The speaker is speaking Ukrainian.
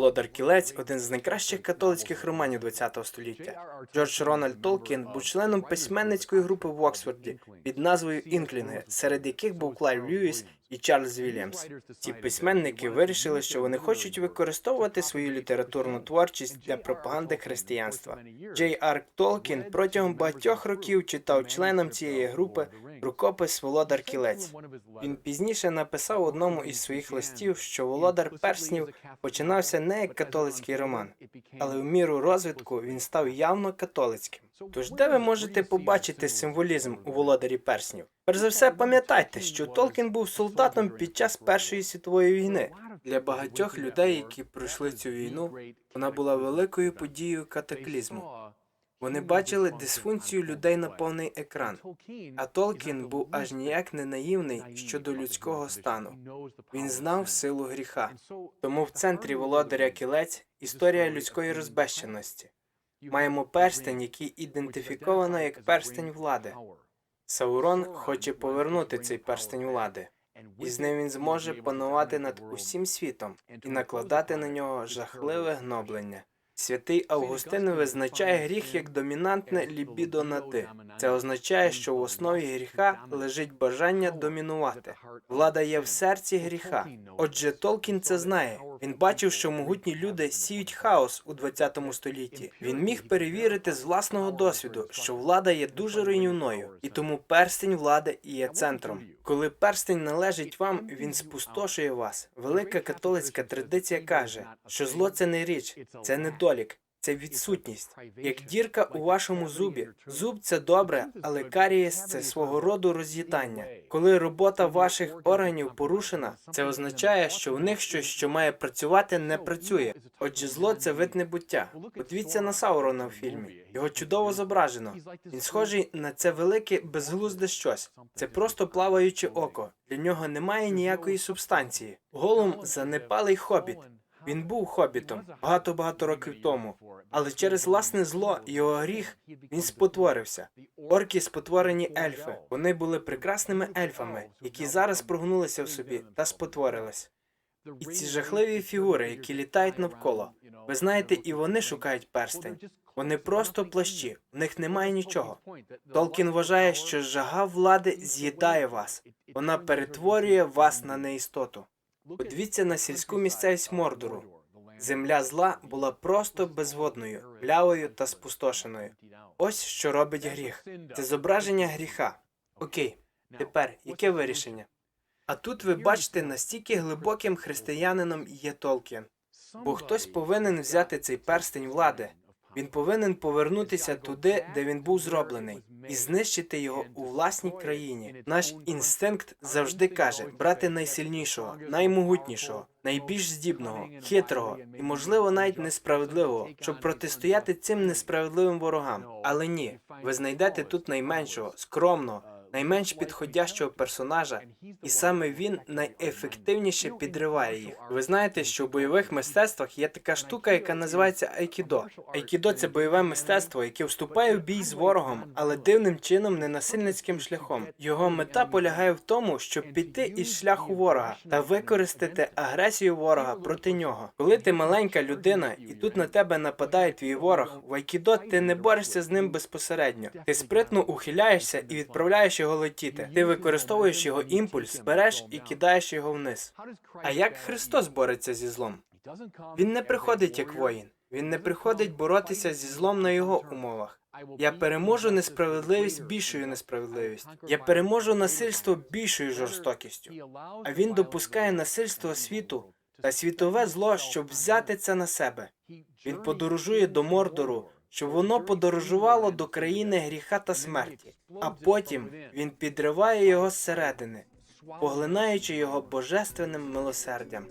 Володар Кілець один з найкращих католицьких романів ХХ століття. Джордж Рональд Толкін був членом письменницької групи в Оксфорді під назвою Інклінги, серед яких був Клайв Льюіс і Чарльз Вільямс. Ці письменники вирішили, що вони хочуть використовувати свою літературну творчість для пропаганди християнства. Джей Арк Толкін протягом багатьох років читав членам цієї групи рукопис Володар Кілець. Він пізніше написав одному із своїх листів, що Володар Перснів починався не як католицький роман, але в міру розвитку він став явно католицьким. Тож де ви можете побачити символізм у володарі перснів? Перш за все, пам'ятайте, що Толкін був солдатом під час Першої світової війни. Для багатьох людей, які пройшли цю війну, вона була великою подією катаклізму. Вони бачили дисфункцію людей на повний екран. А Толкін був аж ніяк не наївний щодо людського стану. Він знав силу гріха. Тому в центрі володаря кілець історія людської розбещеності. Маємо перстень, який ідентифіковано як перстень влади. Саурон хоче повернути цей перстень влади, і з ним він зможе панувати над усім світом і накладати на нього жахливе гноблення. Святий Августин визначає гріх як домінантне лібідо на ти. Це означає, що в основі гріха лежить бажання домінувати. Влада є в серці гріха. Отже, Толкін це знає. Він бачив, що могутні люди сіють хаос у 20 столітті. Він міг перевірити з власного досвіду, що влада є дуже руйнівною, і тому перстень влади є центром. Коли перстень належить вам, він спустошує вас. Велика католицька традиція каже, що зло це не річ, це недолік. Це відсутність, як дірка у вашому зубі. Зуб це добре, але карієс це свого роду роз'їдання. Коли робота ваших органів порушена, це означає, що в них щось, що має працювати, не працює. Отже, зло це вид небуття. Подивіться на Саурона в фільмі. Його чудово зображено. Він схожий на це велике безглузде щось. Це просто плаваюче око. Для нього немає ніякої субстанції. Голум занепалий хобіт. Він був хобітом багато-багато років тому, але через власне зло і його гріх він спотворився. Орки спотворені ельфи. Вони були прекрасними ельфами, які зараз прогнулися в собі та спотворились. І ці жахливі фігури, які літають навколо. Ви знаєте, і вони шукають перстень. Вони просто плащі, в них немає нічого. Толкін вважає, що жага влади з'їдає вас. Вона перетворює вас на неістоту. Подивіться на сільську місцевість Мордору. Земля зла була просто безводною, плявою та спустошеною. Ось що робить гріх. Це зображення гріха. Окей, тепер яке вирішення? А тут ви бачите, настільки глибоким християнином є Толкін. Бо хтось повинен взяти цей перстень влади. Він повинен повернутися туди, де він був зроблений, і знищити його у власній країні. Наш інстинкт завжди каже брати найсильнішого, наймогутнішого, найбільш здібного, хитрого і, можливо, навіть несправедливого, щоб протистояти цим несправедливим ворогам. Але ні, ви знайдете тут найменшого, скромного. Найменш підходящого персонажа, і саме він найефективніше підриває їх. Ви знаєте, що в бойових мистецтвах є така штука, яка називається айкідо. Айкідо це бойове мистецтво, яке вступає в бій з ворогом, але дивним чином не насильницьким шляхом. Його мета полягає в тому, щоб піти із шляху ворога та використати агресію ворога проти нього. Коли ти маленька людина, і тут на тебе нападає твій ворог, в айкідо ти не борешся з ним безпосередньо. Ти спритно ухиляєшся і відправляєш його летіти. Ти використовуєш його імпульс, береш і кидаєш його вниз. А як Христос бореться зі злом? Він не приходить як воїн. Він не приходить боротися зі злом на його умовах. Я переможу несправедливість більшою несправедливістю. Я переможу насильство більшою жорстокістю. А він допускає насильство світу та світове зло, щоб взяти це на себе. Він подорожує до Мордору, щоб воно подорожувало до країни гріха та смерті, а потім він підриває його зсередини, поглинаючи його божественним милосердям.